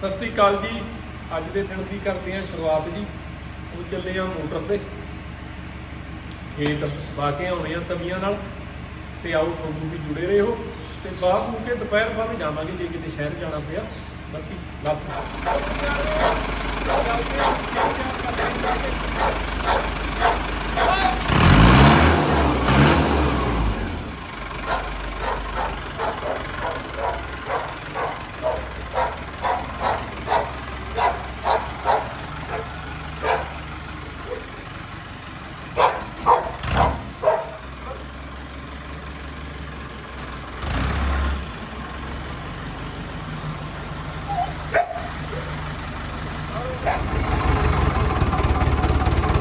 ਸਤਿ ਸ੍ਰੀ ਅਕਾਲ ਜੀ। ਅੱਜ ਦੇ ਦਿਨ ਦੀ ਕਰਦੇ ਹਾਂ ਸ਼ੁਰੂਆਤ ਜੀ ਉਹ ਚੱਲੇ ਆ ਮੋਟਰ ਤੇ। ਖੇਤ ਪਾ ਆਉਣੇ ਆ ਤਵੀਆਂ ਨਾਲ ਤੇ ਆਓ ਤੁਹਾਨੂੰ ਵੀ ਜੁੜੇ ਰਹੋ। ਤੇ ਬਾਅਦ ਨੂੰ ਕੇ ਦੁਪਹਿਰ ਬਾਅਦ ਜਾਵਾਂਗੇ, ਜੇ ਕਿਤੇ ਸ਼ਹਿਰ ਜਾਣਾ ਪਿਆ। ਬਾਕੀ ਲੱਭ।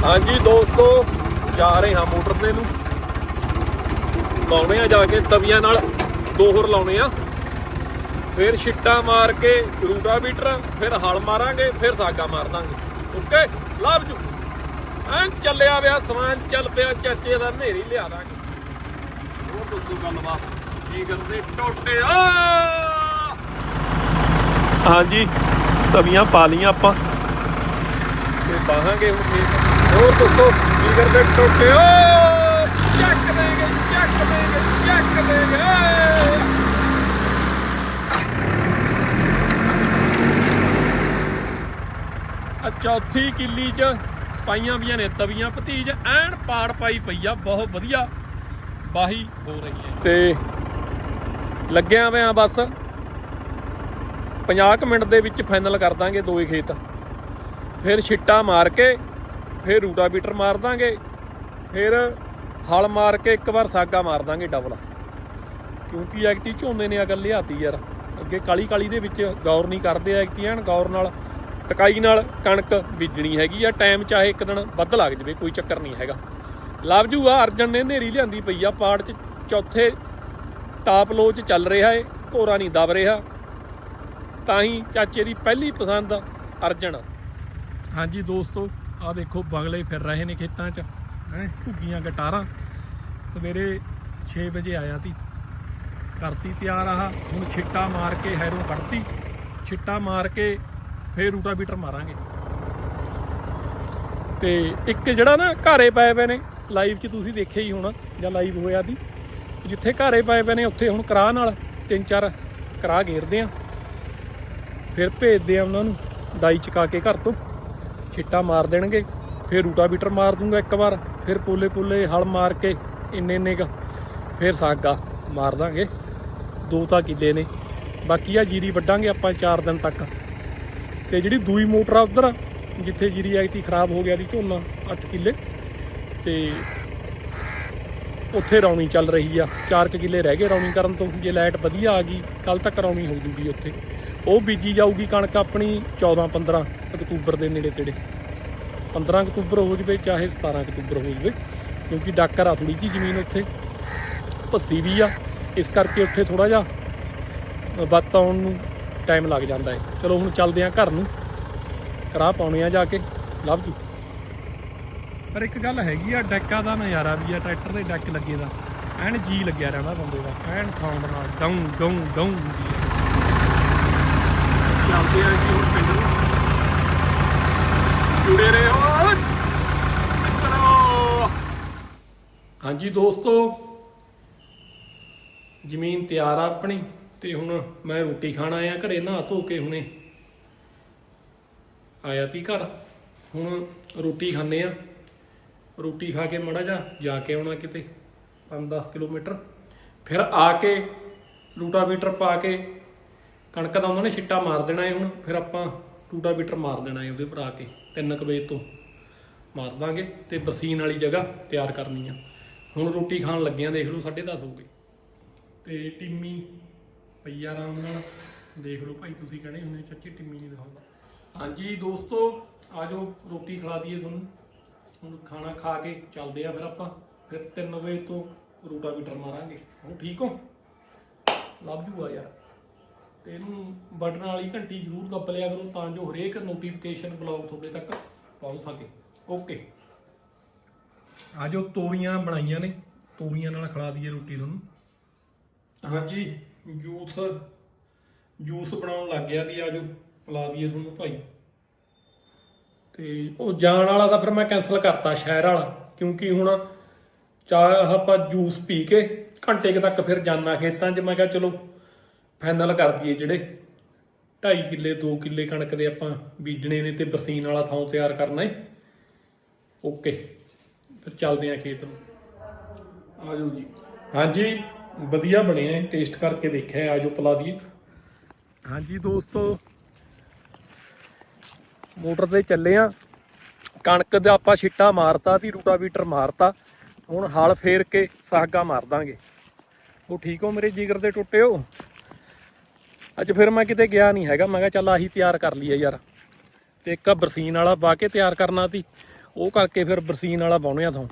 ਹਾਂਜੀ ਦੋਸਤੋ, ਜਾ ਰਹੇ ਹਾਂ ਮੋਟਰ ਤੇ ਨੂੰ। ਲਾਉਣੇ ਆ ਜਾ ਕੇ ਤਵੀਆਂ ਨਾਲ ਦੋ ਹੋਰ ਲਾਉਣੇ ਆ। ਫਿਰ ਛਿੱਟਾ ਮਾਰ ਕੇ ਰੂਟਾ ਬੀਟਰ ਫਿਰ ਹਲ ਮਾਰਾਂਗੇ, ਫਿਰ ਸਾਗਾ ਮਾਰ ਦਾਂਗੇ। ਓਕੇ? ਲਵ ਜੂ ਐਂ ਚੱਲਿਆ ਵਿਆ ਸਮਾਨ, ਚੱਲ ਪਿਆ, ਚਾਚੇ ਦਾ ਨੇਰੀ ਲਿਆ ਦਾਂਗੇ। ਉਹ ਦੱਸੋ ਗੱਲਬਾਤ, ਕੀ ਕਰਦੇ ਟੋਟੇ? ਆ! ਹਾਂਜੀ, ਤਵੀਆਂ ਪਾ ਲੀਆਂ ਆਪਾਂ। ਤੇ ਬਾਹਾਂਗੇ ਹੁਣ ਖੇਤ ਹੋਰ ਦੱਸੋ, ਕੀ ਕਰਦੇ ਟੋਟੇ? ਓ, ਚੱਕ ਦੇਗੇ ਚੱਕ ਦੇਗੇ ਚੱਕ ਦੇਗੇ ਆ ਚੌਥੀ ਕਿੱਲੀ ਚ ਪਾਈਆਂ ਵੀਆਂ ਨੇ ਤਵੀਆਂ, ਭਤੀਜ ਐਨ ਪਾੜ ਪਾਈ ਪਈ ਆ, ਬਹੁਤ ਵਧੀਆ ਬਾਹੀ ਹੋ ਰਹੀ ਹੈ। ਤੇ ਲੱਗਿਆ ਹੋਇਆ ਬਸ। 50 ਕੁ ਮਿੰਟ ਦੇ ਵਿੱਚ ਫਾਈਨਲ ਕਰ ਦਾਂਗੇ ਦੋਏ ਖੇਤ। ਫਿਰ ਛਿੱਟਾ ਮਾਰ ਕੇ ਫਿਰ ਰੂਟਾ ਬੀਟਰ ਮਾਰ ਦਾਂਗੇ, ਫਿਰ ਹਲ ਮਾਰ ਕੇ ਇੱਕ ਵਾਰ ਸਾਗਾ ਮਾਰ ਦਾਂਗੇ ਡਬਲ ਕਿਉਂਕਿ ਐਕਟੀ ਝੋਨੇ ਨੇ ਅਗਲ ਲਿਆਤੀ ਯਾਰ। ਅੱਗੇ ਕਾਲੀ ਕਾਲੀ ਦੇ ਵਿੱਚ ਗੌਰ ਨਹੀਂ ਕਰਦੇ ਐਕਟੀ ਐਨ, ਗੌਰ ਨਾਲ, ਟਕਾਈ ਨਾਲ ਕਣਕ ਬੀਜਣੀ ਹੈਗੀ ਆ, ਟਾਈਮ ਚਾਹੇ ਇੱਕ ਦਿਨ ਵੱਧ ਲੱਗ ਜਵੇ, ਕੋਈ ਚੱਕਰ ਨਹੀਂ ਹੈਗਾ। ਲਵ ਜੂ ਅਰਜਨ ਨੇ ਨੇਰੀ ਲਿਆਂਦੀ ਪਈ ਆ ਪਾੜ ਚ, ਚੌਥੇ ਟਾਪ ਲੋ ਚ ਚੱਲ ਰਿਹਾ ਏ, ਘੋਰਾ ਨਹੀਂ ਦਬ ਰਿਹਾ। ਤਾਂ ਹੀ ਚਾਚੇ ਦੀ ਪਹਿਲੀ ਪਸੰਦ ਅਰਜਨ। ਹਾਂਜੀ ਦੋਸਤੋ ਆ ਦੇਖੋ ਬਗਲੇ ਫਿਰ ਰਹੇ ਨੇ ਖੇਤਾਂ 'ਚ, ਹੈ, ਘੁੱਗੀਆਂ ਗਟਾਰਾਂ। ਸਵੇਰੇ 6 ਵਜੇ ਆਇਆ ਤੀ। ਕਰਤੀ ਤਿਆਰ ਆਹ, ਹੁਣ ਛਿੱਟਾ ਮਾਰ ਕੇ ਹੈਰੋਂ ਕੱਢਤੀ। ਛਿੱਟਾ ਮਾਰ ਕੇ ਫੇਰ ਰੂਟਾ ਬੀਟਰ ਮਾਰਾਂਗੇ। ਤੇ ਇੱਕ ਜਿਹੜਾ ਨਾ ਘਾਰੇ ਪਏ ਪਏ ਨੇ, ਲਾਈਵ 'ਚ ਤੁਸੀਂ ਦੇਖਿਆ ਹੀ ਹੋਣਾ, ਜਾਂ ਲਾਈਵ ਹੋਇਆ ਦੀ ਜਿੱਥੇ ਘਾਰੇ ਪਏ ਪਏ ਨੇ, ਉੱਥੇ ਹੁਣ ਕਰਾਹ ਨਾਲ ਤਿੰਨ ਚਾਰ ਕਰਾਹ ਘੇਰਦੇ ਆ। ਫਿਰ ਭੇਜਦੇ ਆ ਉਹਨਾਂ ਨੂੰ, ਡਾਈ ਚਕਾ ਕੇ ਘਰ ਤੋਂ। ਛਿੱਟਾ ਮਾਰ ਦੇਣਗੇ, ਫਿਰ ਰੂਟਾ ਬੀਟਰ ਮਾਰ ਦੂੰਗਾ ਇੱਕ ਵਾਰ, ਫਿਰ ਪੋਲੇ ਪੋਲੇ ਹਲ ਮਾਰ ਕੇ ਇੰਨੇ ਇੰਨੇ ਕ, ਫਿਰ ਸਾਗਾ ਮਾਰ ਦਾਂਗੇ। ਦੋ ਤਾਂ ਕਿੱਲੇ ਨੇ, ਬਾਕੀ ਆ ਜੀਰੀ ਵੱਢਾਂਗੇ ਆਪਾਂ 4 ਦਿਨ ਤੱਕ। ਤੇ ਜਿਹੜੀ ਦੂਈ ਮੋਟਰ ਆ ਉਧਰ, ਜਿੱਥੇ ਜੀਰੀ ਐਗਤੀ ਖਰਾਬ ਹੋ ਗਿਆ ਦੀ ਝੋਨਾ 8 ਕਿੱਲੇ, ਤੇ ਉੱਥੇ ਰੌਣੀ ਚੱਲ ਰਹੀ ਆ। 4 ਕਿੱਲੇ ਰਹਿ ਗਏ ਰੌਣੀ ਕਰਨ ਤੋਂ, ਜੇ ਲਾਈਟ ਵਧੀਆ ਆ ਗਈ ਕੱਲ ਤੱਕ ਰੌਣੀ ਹੋ ਜੂਗੀ ਉੱਥੇ। ਉਹ ਬੀਜੀ ਜਾਊਗੀ ਕਣਕ ਆਪਣੀ 14 15 ਅਕਤੂਬਰ ਦੇ ਨੇੜੇ ਤੇੜੇ। 15 ਅਕਤੂਬਰ ਹੋ ਜਵੇ, ਚਾਹੇ 17 ਅਕਤੂਬਰ ਹੋ ਜਵੇ, ਕਿਉਂਕਿ ਡਾਕਰ ਆ ਥੋੜੀ ਜੀ ਜ਼ਮੀਨ ਉੱਥੇ। ਭੱਸੀ ਵੀ ਆ, ਇਸ ਕਰਕੇ ਉੱਥੇ ਥੋੜਾ ਜਿਹਾ ਬੱਤ ਆਉਣ ਨੂੰ ਟਾਈਮ ਲੱਗ ਜਾਂਦਾ ਹੈ। ਚਲੋ ਹੁਣ ਚੱਲਦੇ ਆ ਘਰ ਨੂੰ। ਕਰਾ ਪਾਉਣੇ ਆ ਜਾ ਕੇ। ਲੱਭ ਜੂ ਪਰ ਇੱਕ ਗੱਲ ਹੈਗੀ ਆ, ਡੈਕਾਂ ਦਾ ਨਜ਼ਾਰਾ ਵੀ ਆ, ਟਰੈਕਟਰ ਦੇ ਡੈਕ ਲੱਗੇ ਦਾ। ਐਨ ਜੀ ਲੱਗਿਆ ਰਹਿੰਦਾ ਬੰਦੇ ਦਾ। ਐਨ ਸਾਊਂਡ ਨਾਲ, ਡਾਊਂ ਡਾਊਂ ਡਾਊਂ ਹੁੰਦੀ ਹੈ ਚੱਲਦੇ ਆ ਜੀ ਹੁਣ ਪਿੰਡ ਨੂੰ ਜੁੜੇ ਰਹੋ ਮਿੱਤਰੋ ਹਾਂਜੀ ਦੋਸਤੋ, ਜ਼ਮੀਨ ਤਿਆਰ ਆ ਆਪਣੀ ਤੇ ਹੁਣ ਮੈਂ ਰੋਟੀ ਖਾਣ ਆਇਆ, ਘਰੇ ਨਹਾ ਧੋ ਕੇ ਹੁਣੇ ਆਇਆ ਤੀ ਘਰ। ਹੁਣ ਰੋਟੀ ਖਾਣੇ ਆ। ਰੋਟੀ ਖਾ ਕੇ ਮੜਾ ਜਾ ਜਾ ਕੇ ਆਉਣਾ ਕਿਤੇ 5-10 ਕਿਲੋਮੀਟਰ। ਫਿਰ ਆ ਕੇ ਰੂਟਾ ਬੀਟਰ ਪਾ ਕੇ ਕਣਕ ਦਾ ਉਹਨਾਂ ਨੇ ਛਿੱਟਾ ਮਾਰ ਦੇਣਾ ਹੈ ਹੁਣ। ਫਿਰ ਆਪਾਂ ਰੂਟਾ ਬੀਟਰ ਮਾਰ ਦੇਣਾ ਹੈ ਉਹਦੇ ਪਰ ਆ ਕੇ 3 ਵਜੇ ਤੋਂ ਮਾਰ ਦਾਂਗੇ ਤੇ ਬਰਸੀਨ ਵਾਲੀ ਜਗ੍ਹਾ ਤਿਆਰ ਕਰਨੀ ਆ। ਹੁਣ ਰੋਟੀ ਖਾਣ ਲੱਗਿਆਂ ਦੇਖ ਲਓ 10:30 ਹੋ ਗਏ। ਤੇ ਟਿੰਮੀ ਪਈ ਆਰਾਮ ਨਾਲ, ਦੇਖ ਲਓ ਭਾਈ ਤੁਸੀਂ ਕਹਿੰਦੇ ਹੁੰਦੇ ਚਾਚੀ ਟਿੰਮੀ ਨਹੀਂ ਦਿਖਾਉਂਦਾ। ਹਾਂਜੀ ਦੋਸਤੋ ਆਜੋ ਰੋਟੀ ਖਿਲਾ ਦਈਏ ਤੁਹਾਨੂੰ। ਹੁਣ ਖਾਣਾ ਖਾ ਕੇ ਚੱਲਦੇ ਆ ਫਿਰ ਆਪਾਂ। ਫਿਰ 3 ਵਜੇ ਤੋਂ ਰੂਟਾ ਟਰ ਮਾਰਾਂਗੇ। ਹੁਣ ਠੀਕ ਹੋ? ਲੱਭ ਜੂਗਾ ਯਾਰ। ਤੇ ਇਹਨੂੰ ਬਟਨ ਵਾਲੀ ਘੰਟੀ ਜ਼ਰੂਰ ਦੱਬ ਲਿਆ ਕਰੋ, ਤਾਂ ਜੋ ਹਰੇਕ ਨੋਟੀਫਿਕੇਸ਼ਨ ਬਲੌਗ ਤੁਹਾਡੇ ਤੱਕ ਪਹੁੰਚ ਸਕੇ। ਓਕੇ ਆਜੋ ਤੋਰੀਆਂ ਬਣਾਈਆਂ ਨੇ ਤੋਰੀਆਂ ਨਾਲ ਖਿਲਾ ਦਈਏ ਰੋਟੀ ਤੁਹਾਨੂੰ। ਹਾਂਜੀ ਜੂਸ ਜੂਸ ਬਣਾਉਣ ਲੱਗ ਗਿਆ ਦੀ ਆਜੋ ਲਾ ਦਈਏ ਤੁਹਾਨੂੰ ਭਾਈ। ਤੇ ਉਹ ਜਾਣ ਵਾਲਾ ਤਾਂ ਫਿਰ ਮੈਂ ਕੈਨਸਲ ਕਰਤਾ ਸ਼ਹਿਰ ਵਾਲਾ ਕਿਉਂਕਿ ਹੁਣ ਚਾਹ ਆਪਾਂ ਜੂਸ ਪੀ ਕੇ ਘੰਟੇ ਕੁ ਤੱਕ ਫਿਰ ਜਾਣਾ ਖੇਤਾਂ 'ਚ। ਮੈਂ ਕਿਹਾ ਚਲੋ ਫਾਈਨਲ ਕਰ ਦਈਏ ਜਿਹੜੇ। 2.5 ਕਿੱਲੇ 2 ਕਿੱਲੇ ਕਣਕ ਦੇ ਆਪਾਂ ਬੀਜਣੇ ਨੇ ਤੇ ਬਰਸੀਨ ਵਾਲਾ ਥਾਂ ਤਿਆਰ ਕਰਨਾ ਹੈ ਓਕੇ ਫਿਰ ਚੱਲਦੇ ਆ ਖੇਤ ਨੂੰ। ਆਜੋ ਜੀ। ਹਾਂਜੀ ਵਧੀਆ ਬਣੇ ਆ ਟੇਸਟ ਕਰਕੇ ਦੇਖਿਆ ਆਜੋ ਪਲਾ ਦੀ ਹਾਂਜੀ ਦੋਸਤੋ ਮੋਟਰ ਤੇ ਚੱਲੇ ਆ। ਕਣਕ ਦਾ ਆਪਾਂ ਛਿੱਟਾ ਮਾਰਤਾ ਤੇ ਰੂਟਾਵੀਟਰ ਮਾਰਤਾ। ਹੁਣ ਹਲ ਫੇਰ ਕੇ ਸਾਗਾ ਮਾਰ ਦਾਂਗੇ। ਉਹ ਠੀਕ ਹੋ ਮੇਰੇ ਜਿਗਰ ਦੇ ਟੁੱਟਿਓ? ਅੱਜ ਫਿਰ ਮੈਂ ਕਿਤੇ ਗਿਆ ਨਹੀਂ ਹੈਗਾ ਮੈਂ ਕਿਹਾ ਚੱਲ ਆਹੀ ਤਿਆਰ ਕਰ ਲਈਏ ਯਾਰ। ਤੇ ਇੱਕ ਬਰਸੀਨ ਵਾਲਾ ਪਾ ਕੇ ਤਿਆਰ ਕਰਨਾ ਸੀ ਉਹ ਕਰਕੇ ਫਿਰ ਬਰਸੀਨ ਵਾਲਾ ਪਾਉਣੇ ਆ ਤੋਂ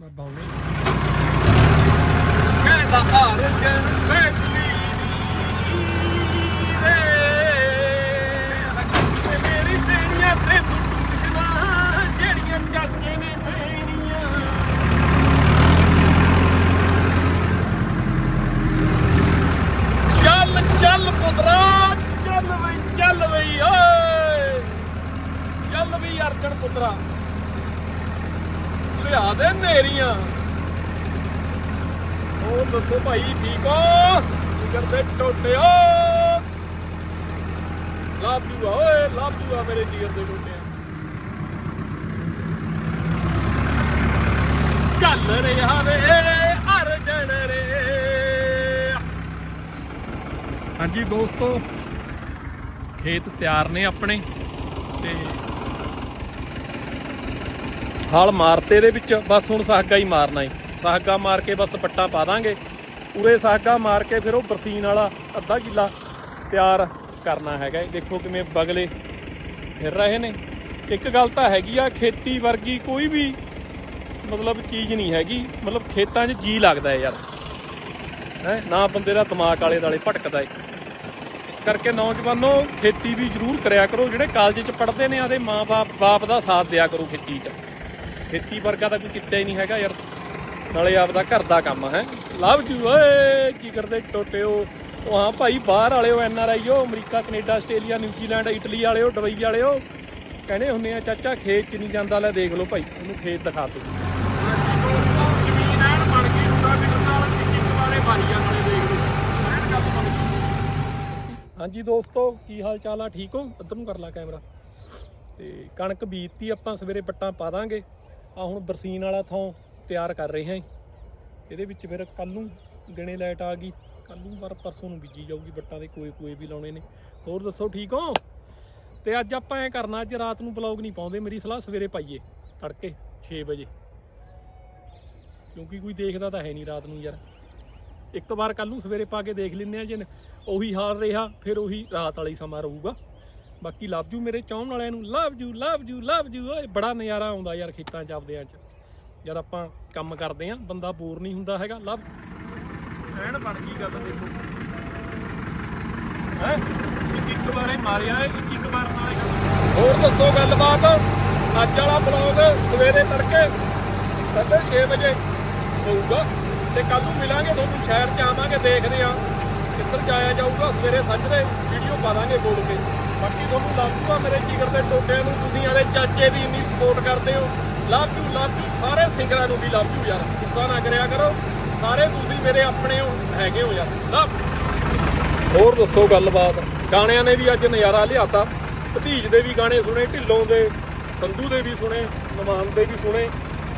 ਮੈਂ ਪਾਉਣੇ ਕਹਿੰਦਾ ਅਰਜਨ ਬੈਠੀ ਰੇ ਮੇਰੀ ਤੇਰੀਆਂ ਤੇ ਮੁੱਕਣਾ ਜਿਹੜੀਆਂ ਚਾਚੇ ਨੇ ਚੱਲ ਚੱਲ ਪੁੱਤਰਾ ਚੱਲ ਬਈ ਚੱਲ ਬਈ ਓਏ ਚੱਲ ਵੀ ਅਰਜਨ ਪੁੱਤਰਾ ਲਿਆ ਦੇ ਨੇਰੀਆਂ ਉਹ ਦੱਸੋ ਭਾਈ, ਠੀਕ ਹੋ? ਕੀ ਕਰਦੇ ਟੋਟਿਓ ਲਾਭ ਜੂਆ ਓਏ ਲਾਭ ਜੂਆ ਮੇਰੇ ਜਿਗਰ ਦੇ ਟੋਟਿਆਂ। ਚੱਲ ਰਿਹਾ ਵੇ, ਅਰਜਨ ਰੇ। ਹਾਂਜੀ ਦੋਸਤੋ, ਖੇਤ ਤਿਆਰ ਨੇ ਆਪਣੇ ਤੇ ਹਲ ਮਾਰਤੇ ਦੇ ਵਿੱਚ ਬਸ ਹੁਣ ਸਾਗਾ ਹੀ ਮਾਰਨਾ ਈ। ਸਾਗਾ ਮਾਰ ਕੇ ਬਸ ਪੱਟਾ ਪਾ ਦਾਂਗੇ। ਉਰੇ ਸਾਕਾ ਮਾਰ ਕੇ ਫਿਰ ਉਹ ਬਰਸੀਨ ਵਾਲਾ ਅੱਧਾ ਕਿੱਲਾ ਤਿਆਰ ਕਰਨਾ ਹੈਗਾ ਦੇਖੋ ਕਿਵੇਂ ਬਗਲੇ ਫਿਰ ਰਹੇ ਨੇ। ਇੱਕ ਗੱਲ ਤਾਂ ਹੈਗੀ ਆ, ਖੇਤੀ ਵਰਗੀ ਕੋਈ ਵੀ ਮਤਲਬ ਚੀਜ਼ ਨਹੀਂ ਹੈਗੀ। ਮਤਲਬ ਖੇਤਾਂ 'ਚ ਜੀ ਲੱਗਦਾ ਹੈ ਯਾਰ। ਹੈ, ਨਾ ਬੰਦੇ ਦਾ ਦਿਮਾਗ ਆਲੇ ਦਾਲੇ ਭਟਕਦਾ ਏ। ਇਸ ਕਰਕੇ ਨੌਜਵਾਨੋ, ਖੇਤੀ ਵੀ ਜ਼ਰੂਰ ਕਰਿਆ ਕਰੋ। ਜਿਹੜੇ ਕਾਲਜ 'ਚ ਪੜ੍ਹਦੇ ਨੇ, ਆਦੇ ਮਾਂ-ਬਾਪ ਬਾਪ ਦਾ ਸਾਥ ਦਿਆ ਕਰੋ ਖੇਤੀ 'ਚ। ਖੇਤੀ ਵਰਗਾ ਤਾਂ ਕੋਈ ਕਿੱਤਾ ਹੀ ਨਹੀਂ ਹੈਗਾ ਯਾਰ। ਨਾਲੇ ਆਪਦਾ ਘਰ ਦਾ ਕੰਮ ਹੈ। ਲਵ ਯੂ, ਓਏ, ਕੀ ਕਰਦੇ ਟੋਟਿਓ ਉਹ ਹਾਂ ਭਾਈ, ਬਾਹਰ ਵਾਲਿਓ, N R O, America, Canada, Australia New Zealand Italy ਵਾਲਿਓ, ਦੁਬਈ ਵਾਲਿਓ, ਕਹਿੰਦੇ ਹੁੰਦੇ ਆ, ਚਾਚਾ, ਖੇਤ 'ਚ ਨਹੀਂ ਜਾਂਦਾ, ਲੈ ਦੇਖ ਲਓ ਭਾਈ, ਉਹਨੂੰ ਖੇਤ ਦਿਖਾ ਤੋ। ਜ਼ਮੀਨ ਐਨ ਬਣ ਗਈ ਹੁੰਦਾ ਵੀ ਨਾਲ ਵਾਲੇ ਬਾਰੀਆਂ ਨਾਲੇ ਦੇਖ ਲਓ ਐਨ ਗੱਲ ਬਣ ਗਈ ਹਾਂਜੀ ਦੋਸਤੋ, ਕੀ ਹਾਲ ਚਾਲ ਆ? ਠੀਕ ਹੋ? ਇੱਧਰ ਨੂੰ ਕਰ ਲਾ ਕੈਮਰਾ। ਤੇ ਕਣਕ ਬੀਜਤੀ ਆਪਾਂ, ਸਵੇਰੇ ਪੱਟਾਂ ਪਾ ਦਾਂਗੇ। ਆ ਹੁਣ ਬਰਸੀਨ ਵਾਲਾ ਥਾਂ ਤਿਆਰ ਕਰ ਰਹੇ ਹਾਂ ਇਹਦੇ ਵਿੱਚ ਫਿਰ ਕੱਲ ਨੂੰ ਦਿਨੇ ਲਾਈਟ ਆ ਗਈ। ਕੱਲ ਨੂੰ ਪਰ ਪਰਸੋਂ ਨੂੰ ਬੀਜੀ ਜਾਊਗੀ, ਬੱਟਾਂ ਦੇ ਕੋਏ ਕੋਏ ਵੀ ਲਾਉਣੇ ਨੇ। ਹੋਰ ਦੱਸੋ, ਠੀਕ ਹੋ? ਤੇ ਅੱਜ ਆਪਾਂ ਐ ਕਰਨਾ, ਅੱਜ ਰਾਤ ਨੂੰ ਬਲੌਗ ਨਹੀਂ ਪਾਉਂਦੇ, ਮੇਰੀ ਸਲਾਹ ਸਵੇਰੇ ਪਾਈਏ, ਤੜਕੇ 6 ਵਜੇ। ਕਿਉਂਕਿ ਕੋਈ ਦੇਖਦਾ ਤਾਂ ਹੈ ਨਹੀਂ ਰਾਤ ਨੂੰ ਯਾਰ। ਇੱਕ ਵਾਰ ਕੱਲ ਨੂੰ ਸਵੇਰੇ ਪਾ ਕੇ ਦੇਖ ਲੈਂਦੇ ਆ ਜੇ ਉਹੀ ਹਾਲ ਰਿਹਾ, ਫਿਰ ਉਹੀ ਰਾਤ ਵਾਲੀ ਸਮਾਂ ਰਹੂਗਾ। ਬਾਕੀ ਲਵ ਜੂ ਮੇਰੇ ਚਾਹਣ ਵਾਲਿਆਂ ਨੂੰ ਲਵ ਜੂ ਲਵ ਜੂ ਲਵ ਜੂ ਓਏ, ਬੜਾ ਨਜ਼ਾਰਾ ਆਉਂਦਾ ਯਾਰ ਖੇਤਾਂ 'ਚ ਆਪਦਿਆਂ 'ਚ। ਜਦ ਆਪਾਂ ਕੰਮ ਕਰਦੇ ਆ ਬੰਦਾ ਬੋਰ ਨਹੀਂ ਹੁੰਦਾ ਹੈਗਾ ਲਵ। ਐਨ ਬਣ ਗਈ ਗੱਲ ਦੇਖੋ। ਹੈ? ਇੱਕ ਇੱਕ ਵਾਰੇ ਮਾਰਿਆ ਇੱਕ ਇੱਕ ਵਾਰ ਨਾਲੇ ਹੋਰ ਦੱਸੋ ਗੱਲਬਾਤ? ਅੱਜ ਵਾਲਾ ਬਲੌਗ ਸਵੇਰੇ ਤੜਕੇ 6:30 ਵਜੇ ਹੋਊਗਾ ਤੇ ਕੱਲ ਨੂੰ ਮਿਲਾਂਗੇ ਤੁਹਾਨੂੰ ਸ਼ਹਿਰ 'ਚ ਆਵਾਂਗੇ ਦੇਖਦੇ ਆ ਕਿੱਧਰ ਜਾਇਆ ਜਾਊਗਾ। ਸਵੇਰੇ ਸੱਜਰੇ ਵੀਡੀਓ ਪਾ ਦਾਂਗੇ ਬੋਲ ਕੇ। ਬਾਕੀ ਤੁਹਾਨੂੰ ਲੱਭੂਗਾ ਮੇਰੇ ਜਿਗਰ ਦੇ ਟੋਟਿਆਂ ਨੂੰ ਤੁਸੀਂ ਆਲੇ ਚਾਚੇ ਦੀ ਇੰਨੀ ਸਪੋਰਟ ਕਰਦੇ ਹੋ। ਲਵ ਯੂ ਲਵ ਯੂ ਸਾਰੇ ਸਿੰਗਰਾਂ ਨੂੰ ਵੀ ਲਵ ਯੂ ਯਾਰ। ਗੁੱਸਾ ਨਾ ਕਰਿਆ ਕਰੋ। ਸਾਰੇ ਤੁਸੀਂ ਮੇਰੇ ਆਪਣੇ ਹੋ, ਹੈਗੇ ਹੋ ਯਾਰ। ਲਵ ਹੋਰ ਦੱਸੋ ਗੱਲਬਾਤ। ਗਾਣਿਆਂ ਨੇ ਵੀ ਅੱਜ ਨਜ਼ਾਰਾ ਲਿਆਤਾ। ਭਤੀਜ ਦੇ ਵੀ ਗਾਣੇ ਸੁਣੇ, ਢਿੱਲੋਂ ਦੇ, ਸੰਧੂ ਦੇ ਵੀ ਸੁਣੇ, ਨਮਾਨ ਦੇ ਵੀ ਸੁਣੇ।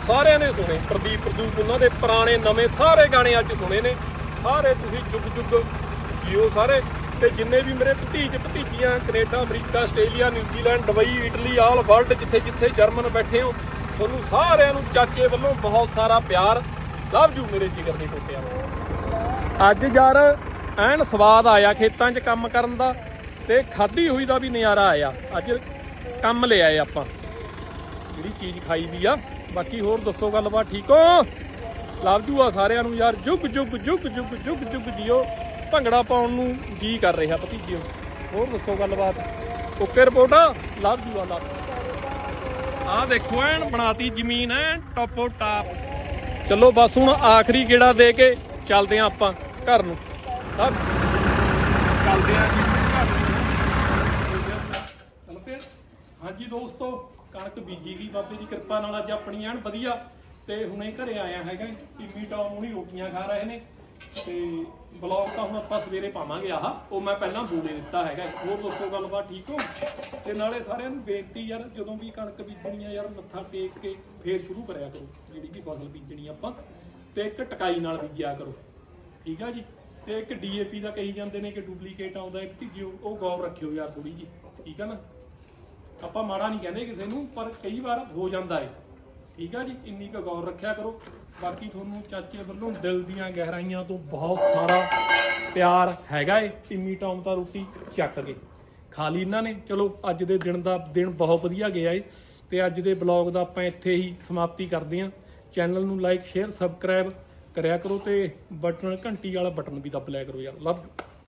ਸਾਰਿਆਂ ਨੇ ਸੁਣੇ। ਪ੍ਰਦੀਪ ਪ੍ਰਦੂਪ, ਉਹਨਾਂ ਦੇ ਪੁਰਾਣੇ, ਨਵੇਂ ਸਾਰੇ ਗਾਣੇ ਅੱਜ ਸੁਣੇ ਨੇ। ਸਾਰੇ ਤੁਸੀਂ ਜੁਗ ਜੁਗ ਜੀਓ ਸਾਰੇ। ਤੇ ਜਿੰਨੇ ਵੀ ਮੇਰੇ ਭਤੀਜ, ਭਤੀਜੀਆਂ, Canada, America, Australia, New Zealand, Dubai, Italy, all world ਜਿੱਥੇ ਜਿੱਥੇ ਜਰਮਨ ਬੈਠੇ ਹੋ ਤੁਹਾਨੂੰ ਸਾਰਿਆਂ ਨੂੰ ਚਾਚੇ ਵੱਲੋਂ ਬਹੁਤ ਸਾਰਾ ਪਿਆਰ। ਲਵ ਯੂ ਮੇਰੇ ਜਿਗਰ ਦੇ ਟੋਟਿਆਂ ਨੂੰ। ਅੱਜ ਯਾਰ ਐਨ ਸਵਾਦ ਆਇਆ ਖੇਤਾਂ 'ਚ ਕੰਮ ਕਰਨ ਦਾ ਤੇ ਖਾਧੀ ਹੋਈ ਦਾ ਵੀ ਨਜ਼ਾਰਾ ਆਇਆ। ਅੱਜ ਕੰਮ ਲੈ ਆਏ ਆਪਾਂ। ਜਿਹੜੀ ਚੀਜ਼ ਖਾਈ ਵੀ ਆ। ਬਾਕੀ ਹੋਰ ਦੱਸੋ ਗੱਲਬਾਤ, ਠੀਕ ਹੋ? ਲਵ ਜੂ ਆ ਸਾਰਿਆਂ ਨੂੰ ਯਾਰ। ਜੁਗ ਜੁਗ ਜੁਗ ਜੁਗ ਜੁਗ ਜੁਗ ਜੀਓ। ਭੰਗੜਾ ਪਾਉਣ ਨੂੰ ਜੀ ਕਰ ਰਿਹਾ ਭਤੀਜਿਓ। ਹੋਰ ਦੱਸੋ ਗੱਲਬਾਤ। Okay report. ਲਵ ਜੂ ਆ, ਲਵ ਆਹ ਦੇਖੋ ਐਨ ਬਣਾਤੀ ਜ਼ਮੀਨ ਐ ਟੋਪੋ ਟਾਪ। ਚਲੋ ਬਸ ਹੁਣ ਆਖਰੀ ਗੇੜਾ ਦੇ ਕੇ ਚੱਲਦੇ ਆ ਆਪਾਂ ਘਰ ਨੂੰ। ਸਭ ਚੱਲਦੇ ਆ ਜੀ ਘਰ ਹਾਂਜੀ ਦੋਸਤੋ, ਕਣਕ ਬੀਜੀ ਗਈ। ਬਾਬੇ ਦੀ ਕਿਰਪਾ ਨਾਲ ਅੱਜ ਆਪਣੀ ਐਨ ਵਧੀਆ। ਤੇ ਹੁਣੇ ਘਰੇ ਆਇਆ ਹੈਗਾ ਟਿੰਮੀ ਟੌਮ ਹੁਣੀ ਰੋਟੀਆਂ ਖਾ ਰਹੇ ਨੇ। ਤੇ ਬਲੌਗ ਤਾਂ ਹੁਣ ਆਪਾਂ ਸਵੇਰੇ ਪਾਵਾਂਗੇ ਆਹ। ਉਹ ਮੈਂ ਪਹਿਲਾਂ ਬੋਲੇ ਦਿੱਤਾ ਹੈਗਾ। ਹੋਰ ਦੋਸਤੋ ਗੱਲਬਾਤ, ਠੀਕ ਹੋ? ਤੇ ਨਾਲੇ ਸਾਰਿਆਂ ਨੂੰ ਬੇਨਤੀ ਯਾਰ, ਜਦੋਂ ਵੀ ਕਣਕ ਬੀਜਣੀ ਆ ਯਾਰ, ਮੱਥਾ ਟੇਕ ਕੇ ਫੇਰ ਸ਼ੁਰੂ ਕਰਿਆ ਕਰੋ। ਜਿਹੜੀ ਵੀ ਫਸਲ ਬੀਜਣੀ ਆਪਾਂ, ਤੇ ਇੱਕ ਟਕਾਈ ਨਾਲ ਬੀਜਿਆ ਕਰੋ। ਠੀਕ ਆ ਜੀ? ਤੇ ਇੱਕ ਡੀਏਪੀ ਦਾ ਕਹੀ ਜਾਂਦੇ ਨੇ ਕਿ ਡੁਪਲੀਕੇਟ ਆਉਂਦਾ ਇੱਕ ਢਿੱਗੀ ਉਹ ਗੌਰ ਰੱਖਿਓ ਯਾਰ ਥੋੜੀ ਜੀ ਠੀਕ ਆ ਨਾ? ਆਪਾਂ ਮਾੜਾ ਨਹੀਂ ਕਹਿੰਦੇ ਕਿਸੇ ਨੂੰ, ਪਰ ਕਈ ਵਾਰ ਹੋ ਜਾਂਦਾ ਹੈ ਠੀਕ ਆ ਜੀ? ਇੰਨੀ ਕੁ ਗੌਰ ਰੱਖਿਆ ਕਰੋ। ਬਾਕੀ ਤੁਹਾਨੂੰ ਚਾਚੇ ਵੱਲੋਂ ਦਿਲ ਦੀਆਂ ਗਹਿਰਾਈਆਂ ਤੋਂ ਬਹੁਤ ਸਾਰਾ ਪਿਆਰ ਹੈਗਾ ਏ ਟਿੰਮੀ ਟੌਮ ਤਾਂ ਰੋਟੀ ਚੱਕ ਕੇ। ਖਾ ਲਈ ਇਹਨਾਂ ਨੇ, ਚਲੋ ਅੱਜ ਦੇ ਦਿਨ ਦਾ ਦਿਨ ਬਹੁਤ ਵਧੀਆ ਗਿਆ ਏ, ਤੇ ਅੱਜ ਦੇ ਬਲੌਗ ਦਾ ਆਪਾਂ ਇੱਥੇ ਹੀ ਸਮਾਪਤੀ ਕਰਦੇ ਹਾਂ। ਚੈਨਲ ਨੂੰ ਲਾਈਕ, ਸ਼ੇਅਰ, ਸਬਸਕ੍ਰਾਈਬ ਕਰਿਆ ਕਰੋ ਤੇ ਬਟਨ, ਘੰਟੀ ਵਾਲਾ ਬਟਨ ਵੀ ਦੱਬ ਲਿਆ ਕਰੋ ਯਾਰ। Love you